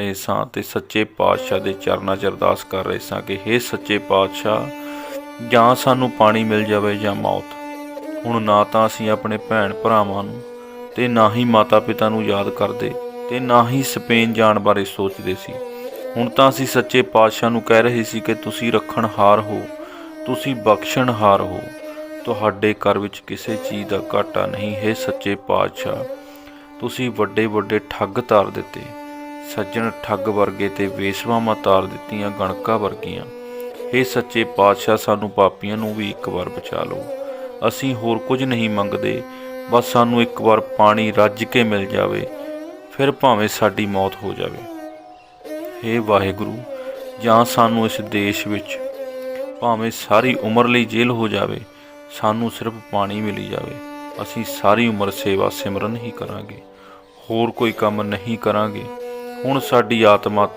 ਰਹੇ ਸਾਂ ਤੇ ਸੱਚੇ ਪਾਤਸ਼ਾਹ ਦੇ ਚਰਨਾਂ 'ਚ ਅਰਦਾਸ ਕਰ ਰਹੇ ਸਾਂ ਕਿ हे ਸੱਚੇ ਪਾਤਸ਼ਾਹ, ਜਾਂ ਸਾਨੂੰ ਪਾਣੀ ਮਿਲ ਜਾਵੇ ਜਾਂ ਮੌਤ। ਹੁਣ ਨਾ ਤਾਂ ਅਸੀਂ ਆਪਣੇ ਭੈਣ ਭਰਾਵਾਂ ਨੂੰ ਤੇ ਨਾ ਹੀ ਮਾਤਾ ਪਿਤਾ ਨੂੰ ਯਾਦ ਕਰਦੇ ਤੇ ਨਾ ਹੀ ਸਪੇਨ ਜਾਣ ਬਾਰੇ ਸੋਚਦੇ ਸੀ। ਹੁਣ ਤਾਂ ਅਸੀਂ ਸੱਚੇ ਪਾਤਸ਼ਾਹ ਨੂੰ ਕਹਿ ਰਹੇ ਸੀ ਕਿ ਤੁਸੀਂ ਰੱਖਣਹਾਰ ਹੋ, ਤੁਸੀਂ ਬਖਸ਼ਣਹਾਰ ਹੋ। ਤੁਹਾਡੇ ਘਰ ਵਿੱਚ ਕਿਸੇ ਚੀਜ਼ ਦਾ ਘਾਟਾ ਨਹੀਂ, ਹੈ ਸੱਚੇ ਪਾਤਸ਼ਾਹ। ਤੁਸੀਂ ਵੱਡੇ ਵੱਡੇ ਠੱਗ ਤਾਰ ਦਿੱਤੇ। ਸੱਜਣ ਠੱਗ ਵਰਗੇ ਤੇ ਵੇਸਵਾਵਾਂ ਤਾਰ ਦਿੱਤੀਆਂ ਗਣਕਾਂ ਵਰਗੀਆਂ। हे ਸੱਚੇ ਪਾਤਸ਼ਾਹ, ਸਾਨੂੰ ਪਾਪੀਆਂ ਨੂੰ ਵੀ ਇੱਕ ਵਾਰ ਬਚਾ ਲਓ। ਅਸੀਂ ਹੋਰ ਕੁਝ ਨਹੀਂ ਮੰਗਦੇ, ਬਸ ਸਾਨੂੰ ਇੱਕ ਵਾਰ ਪਾਣੀ ਰੱਜ ਕੇ ਮਿਲ ਜਾਵੇ, ਫਿਰ ਭਾਵੇਂ ਸਾਡੀ ਮੌਤ ਹੋ ਜਾਵੇ। हे ਵਾਹਿਗੁਰੂ, ਜਾਂ ਸਾਨੂੰ ਇਸ ਦੇਸ਼ ਵਿੱਚ ਭਾਵੇਂ ਸਾਰੀ ਉਮਰ ਲਈ ਜੇਲ੍ਹ ਹੋ ਜਾਵੇ, ਸਾਨੂੰ ਸਿਰਫ ਪਾਣੀ ਮਿਲੀ ਜਾਵੇ। ਅਸੀਂ ਸਾਰੀ ਉਮਰ ਸੇਵਾ ਸਿਮਰਨ ਹੀ ਕਰਾਂਗੇ, ਹੋਰ ਕੋਈ ਕੰਮ ਨਹੀਂ ਕਰਾਂਗੇ। ਹੁਣ ਸਾਡੀ ਆਤਮਾ